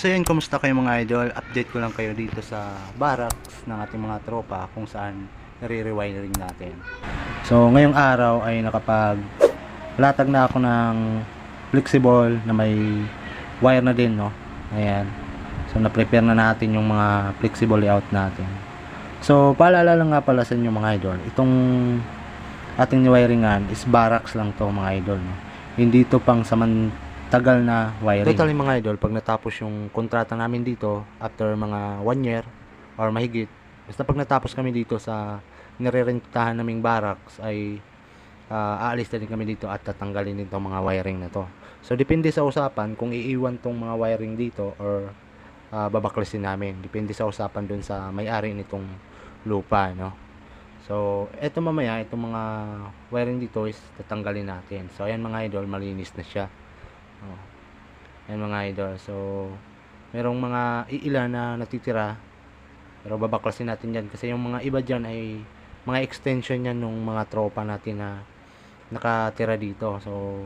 So yun, kumusta kayo mga idol? Update ko lang kayo dito sa barracks ng ating mga tropa kung saan nare-rewiring natin. So ngayong araw ay nakapag latag na ako ng flexible na may wire na din, no? Ayan. So na-prepare na natin yung mga flexible layout natin. So paalala lang nga pala sa inyo mga idol, itong ating wiringan is barracks lang to mga idol, no? Hindi to pang samantagal na wiring. Totally mga idol, pag natapos yung kontrata namin dito, after mga one year or mahigit, basta pag natapos kami dito sa nirerentahan naming barracks ay ah, aalis na din kami dito at tatanggalin din tong mga wiring na to. So depende sa usapan kung iiwan tong mga wiring dito or ah, babaklasin namin. Depende sa usapan dun sa may-ari nitong lupa, no. So, eto mamaya, itong mga wiring dito is tatanggalin natin. So, ayan mga idol, malinis na siya. Oh. Ayan mga idol. So, merong mga iilan na natitira. Pero babaklasin natin yan. Kasi yung mga iba dyan ay mga extension yan nung mga tropa natin na nakatira dito. So,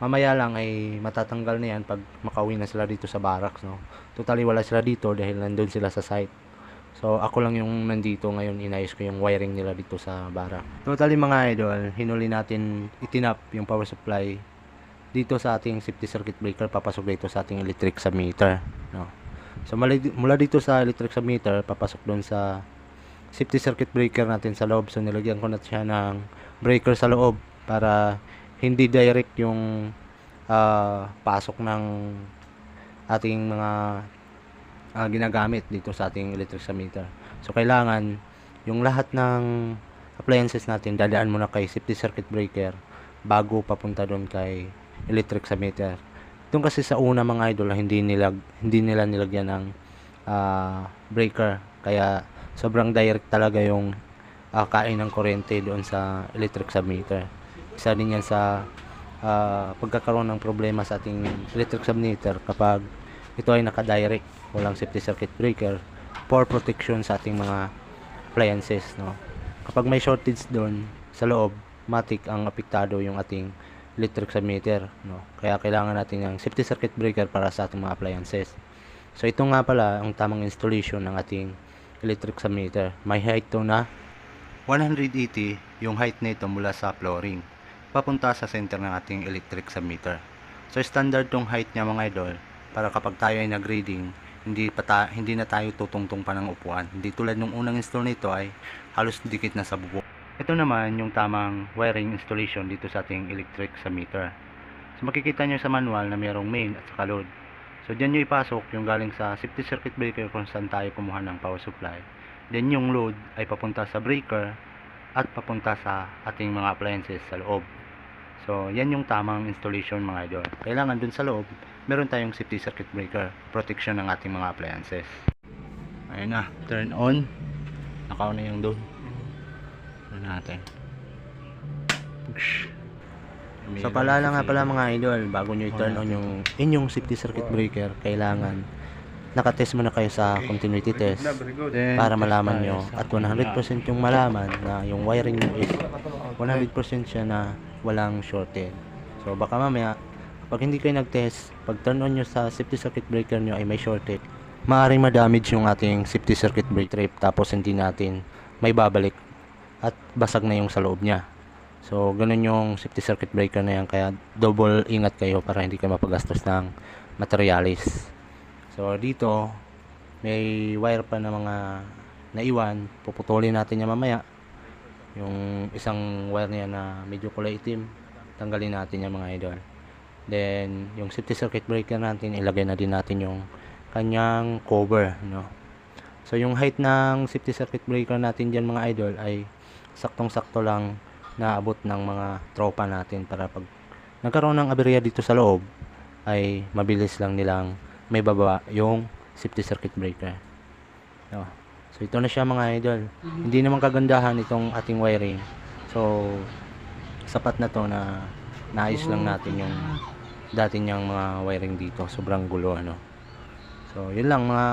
mamaya lang ay matatanggal na yan pag makauwi na sila dito sa barracks. No? Totally wala sila dito dahil nandun sila sa site. So, ako lang yung nandito ngayon, inayos ko yung wiring nila dito sa barak. Totally mga idol, hinuli natin itinap yung power supply dito sa ating safety circuit breaker, papasok dito sa ating electric submeter. No? So, mula, dito sa electric submeter, papasok doon sa safety circuit breaker natin sa loob. So, nilagyan ko na siya ng breaker sa loob para hindi direct yung ah, pasok ng ating mga ah, ginagamit dito sa ating electric meter. So kailangan yung lahat ng appliances natin dadaan muna kay safety circuit breaker bago papunta doon kay electric meter. Doon kasi sa una mga idol hindi nila hindi nila nilagyan ng ah, breaker kaya sobrang direct talaga yung ah, kain ng kuryente doon sa electric submeter. Isa din yan sa ah, pagkakaroon ng problema sa ating electric submeter kapag ito ay naka-direct, walang safety circuit breaker for protection sa ating mga appliances, no. Kapag may shortage doon sa loob, matik ang apektado yung ating electric submeter, no. Kaya kailangan natin ng safety circuit breaker para sa ating mga appliances. So ito nga pala ang tamang installation ng ating electric submeter. May height to na 180 yung height nito mula sa flooring papunta sa center ng ating electric submeter. So standard tong height niya mga idol para kapag tayo ay nag-reading, hindi pa ta- hindi na tayo tutungtong pa ng upuan. Hindi tulad nung unang install nito ay halos dikit na sa bubong. Ito naman yung tamang wiring installation dito sa ating electric submeter. So makikita nyo sa manual na mayroong main at saka load. So dyan nyo ipasok yung galing sa safety circuit breaker kung saan tayo kumuha ng power supply. Then yung load ay papunta sa breaker at papunta sa ating mga appliances sa loob. So, yan yung tamang installation mga idol. Kailangan dun sa loob, meron tayong safety circuit breaker, protection ng ating mga appliances. Ayun na, turn on. Naka-on na yung doon. Ano natin. So paalala nga pala mga idol, bago nyo i-turn on yung inyong safety circuit breaker, kailangan nakatest muna kayo sa continuity test para malaman nyo at 100% yung malaman na yung wiring nyo is 100% siya na walang shorted. So baka mamaya kapag hindi kayo nag-test, pag turn on nyo sa safety circuit breaker nyo ay may shorted, maaaring ma-damage yung ating safety circuit breaker trip tapos hindi natin may babalik at basag na yung sa loob niya. So, ganun yung safety circuit breaker na yan. Kaya, double ingat kayo para hindi kayo mapagastos ng materialis. So, dito, may wire pa na mga naiwan. Puputulin natin yan mamaya. Yung isang wire niya na medyo kulay itim, tanggalin natin yan mga idol. Then, yung safety circuit breaker natin, ilagay na din natin yung kanyang cover, no? So, yung height ng safety circuit breaker natin dyan mga idol ay saktong-sakto lang naabot ng mga tropa natin para pag nagkaroon ng aberya dito sa loob ay mabilis lang nilang may baba yung safety circuit breaker. No. So ito na siya mga idol. Hindi naman kagandahan itong ating wiring. So sapat na to na naayos lang natin yung dati niyang mga wiring dito. Sobrang gulo ano. So yun lang mga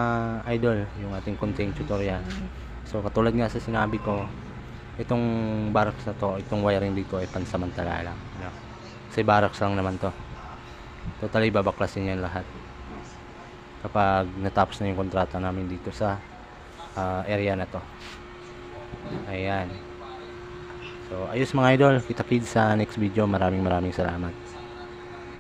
idol, yung ating konting tutorial. So katulad nga sa sinabi ko, itong barracks na to, itong wiring dito ay pansamantala lang. Ano? Kasi barracks lang naman to. Totally babaklasin yan lahat. kapag natapos na yung kontrata namin dito sa ah, area na to. Ayan. So, ayos mga idol. Kita kids sa next video. Maraming maraming salamat.